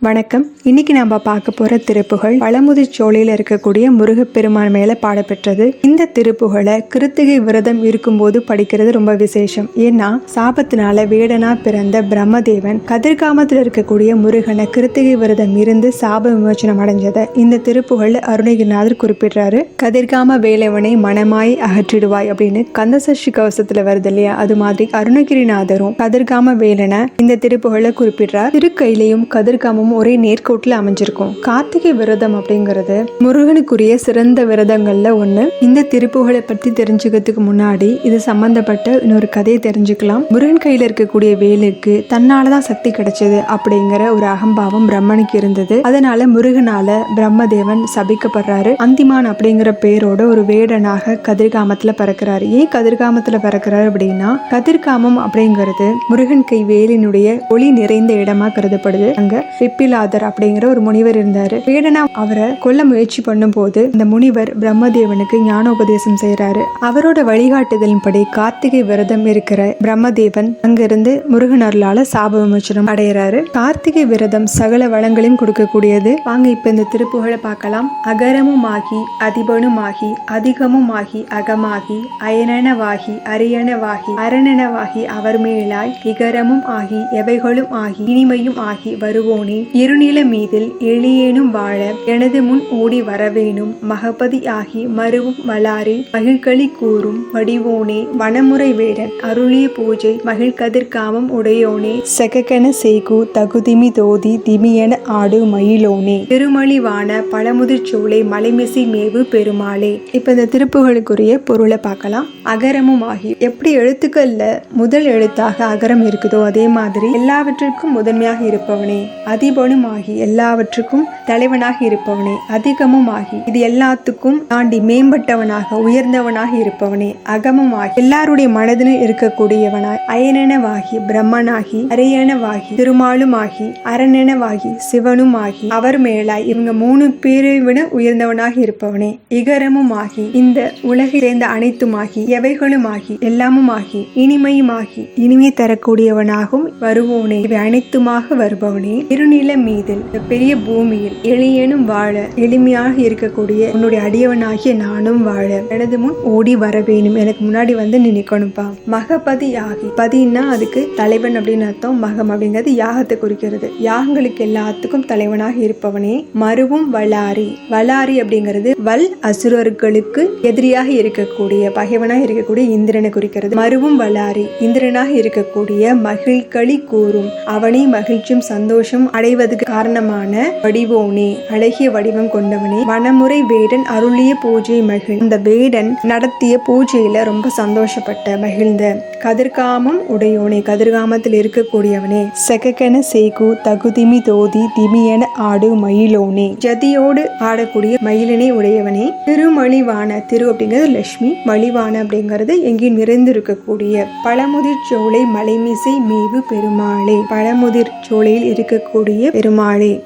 வணக்கம். இன்னைக்கு நம்ம பார்க்க போற திருப்புகள் பழமுதிர் சோலையில இருக்கக்கூடிய முருகப்பெருமான் மேல பாடப்பெற்றது. இந்த திருப்புகளை கிருத்திகை விரதம் இருக்கும்போது படிக்கிறது ரொம்ப விசேஷம். ஏன்னா சாபத்தினால வேடனா பிறந்த பிரம்மதேவன் கதிர்காமத்தில் இருக்கக்கூடிய முருகனை கிருத்திகை விரதம் இருந்து சாப விமோச்சனம் அடைஞ்சதை இந்த திருப்புகள் அருணகிரிநாதர் குறிப்பிடுறாரு. கதிர்காம வேலவனை மனமாய் அகற்றிடுவாய் அப்படின்னு கந்தசஷ்டி கவசத்துல வருது இல்லையா? அது மாதிரி அருணகிரிநாதரும் கதிர்காம வேலனை இந்த திருப்புகளை குறிப்பிடுறார். திருக்கையிலையும் விரதமும் ஒரே நேர்கோட்டில் அமைஞ்சிருக்கும். கார்த்திகை விரதம் அப்படிங்கிறது முருகனுக்குரிய சிறந்த விரதங்கள்ல ஒண்ணு. இந்த திருப்புகளை பற்றி தெரிஞ்சுக்கிறதுக்கு முன்னாடி இது சம்பந்தப்பட்ட இன்னொரு கதையை தெரிஞ்சுக்கலாம். முருகன் கையில இருக்கக்கூடிய வேலுக்கு தன்னாலதான் சக்தி கிடைச்சது அப்படிங்கிற ஒரு அகம்பாவம் பிரம்மனுக்கு இருந்தது. அதனால முருகனால பிரம்மதேவன் சபிக்கப்படுறாரு. அந்திமான் அப்படிங்கிற பேரோட ஒரு வேடனாக கதிர்காமத்துல பறக்கிறாரு. ஏன் கதிர்காமத்துல பறக்கிறாரு அப்படின்னா கதிர்காமம் அப்படிங்கிறது முருகன் கை வேலினுடைய ஒளி நிறைந்த இடமா கருதப்படுது. அங்க பிப்பிலாதர் அப்படிங்கிற ஒரு முனிவர் இருந்தார். வேடனா அவரை கொல்ல முயற்சி பண்ணும்போது இந்த முனிவர் பிரம்மதேவனுக்கு ஞானோபதேசம் செய்யறாரு அவரோட வழிகாட்டுதலின்படி கார்த்திகை விரதம் இருக்கிற பிரம்மதேவன் அங்கிருந்து முருகன் அருளால சாப விமோச்சனம் அடைகிறாரு. கார்த்திகை விரதம் சகல வளங்களையும் கொடுக்கக்கூடியது. வாங்க இப்ப இந்த திருப்புகழை பார்க்கலாம். அகரமும் ஆகி அதிபனும் ஆகி அதிகமும் ஆகி அகமாகி அயனனவாகி அரியனவாகி அரணனவாகி அவர் மேலாய் இகரமும் ஆகி எவைகளும் ஆகி இனிமையும் ஆகி வருவோனே. இருநில மீதில் எளியேனும் வாழ எனது முன் ஓடி வரவேணும். மகபதி ஆகி மருவும் மலாரி மகிழ்களி கூறும். வடிவோனே வனமுறை வேடன் அருளிய பூஜை மகிழ்கதிர்காமம் உடையோனே. செகக்கென செய்கு தகுதிமி தோதி திமியென ஆடு மயிலோனே. திருமலிவான பழமுதிர் சோலை மலைமிசை மேவு பெருமாளே. இப்ப இந்த திருப்புகளுக்குரிய பொருளை பார்க்கலாம். அகரமும் ஆகி எப்படி எழுத்துக்கள்ல முதல் எழுத்தாக அகரம் இருக்குதோ அதே மாதிரி எல்லாவற்றிற்கும் முதன்மையாக இருப்பவனே. அதிப ஆகி எல்லாவற்றுக்கும் தலைவனாக இருப்பவனே அதிகமும் ஆகி இது எல்லாத்துக்கும் தாண்டி மேம்பட்டவனாக உயர்ந்தவனாக இருப்பவனே அகமும் ஆகி எல்லாருடைய மனதிலும் இருக்கக்கூடியவனாய் அயனெனவாகி பிரம்மனாகி அரியனவாகி திருமாலும் ஆகி அரணெனவாகி சிவனும் ஆகி அவர் மேலாய் இவங்க மூணு பேரை விட உயர்ந்தவனாக இருப்பவனே இகரமும் ஆகி இந்த உலகை சேர்ந்த அனைத்துமாகி எவைகளுமாகி? எல்லாமுமாகி. இனிமையுமாகி. இனிமை தரக்கூடியவனாகவும் வருவோனே இவை அனைத்துமாக வருபவனே. இருநிலை மீதில் பெரிய பூமியில் எளியனும் வாழ எளிமையாக இருக்கக்கூடிய உன்னுடைய அடியவனாகிய நானும் வாழ. எனது முன் ஓடி வர வேணும் எனக்கு முன்னாடி வந்து நினைக்கணும்பா. மகபதி யாகி பதின்னா அதுக்கு தலைவன் அப்படின்னு அர்த்தம். மகம் அப்படிங்கிறது யாகத்தை குறிக்கிறது. யாகங்களுக்கு எல்லாத்துக்கும் தலைவனாக இருப்பவனே மருவும் வளாரி வளாரி அப்படிங்கிறது வல் அசுரர்களுக்கு எதிரியாக இருக்கக்கூடிய பகைவனாக இருக்கக்கூடிய இந்திரனை குறிக்கிறது. மருவும் வளாரி இந்திரனாக இருக்கக்கூடிய மகிழ்களி கூறும். அவனை மகிழ்ச்சியும் சந்தோஷம் அடைவதற்கு காரணமான வடிவோனே அழகிய வடிவம் கொண்டவனே. வனமுறை வேடன் அருளிய பூஜை மகிழ். இந்த வேடன் நடத்திய பூஜையில ரொம்ப சந்தோஷப்பட்ட மகிழ்ந்த. கதிர்காமம் உடையோனே கதிர்காமத்தில் இருக்கக்கூடியவனே. செகக்கென சேகு தகுதிமி தோதி திமியென ஆடு மயிலோனே. ஜதியோடு ஆடக்கூடிய மயிலினை உடையவனே. திருமலிவான திரு அப்படிங்கிறது லட்சுமி. மலிவான அப்படிங்கிறது எங்கே நிறைந்திருக்கக்கூடிய பழமுதிர் சோலை மலைமிசை மேவு பெருமாளே. பழமுதிர் சோலையில் இருக்கக்கூடிய பெருமாளே.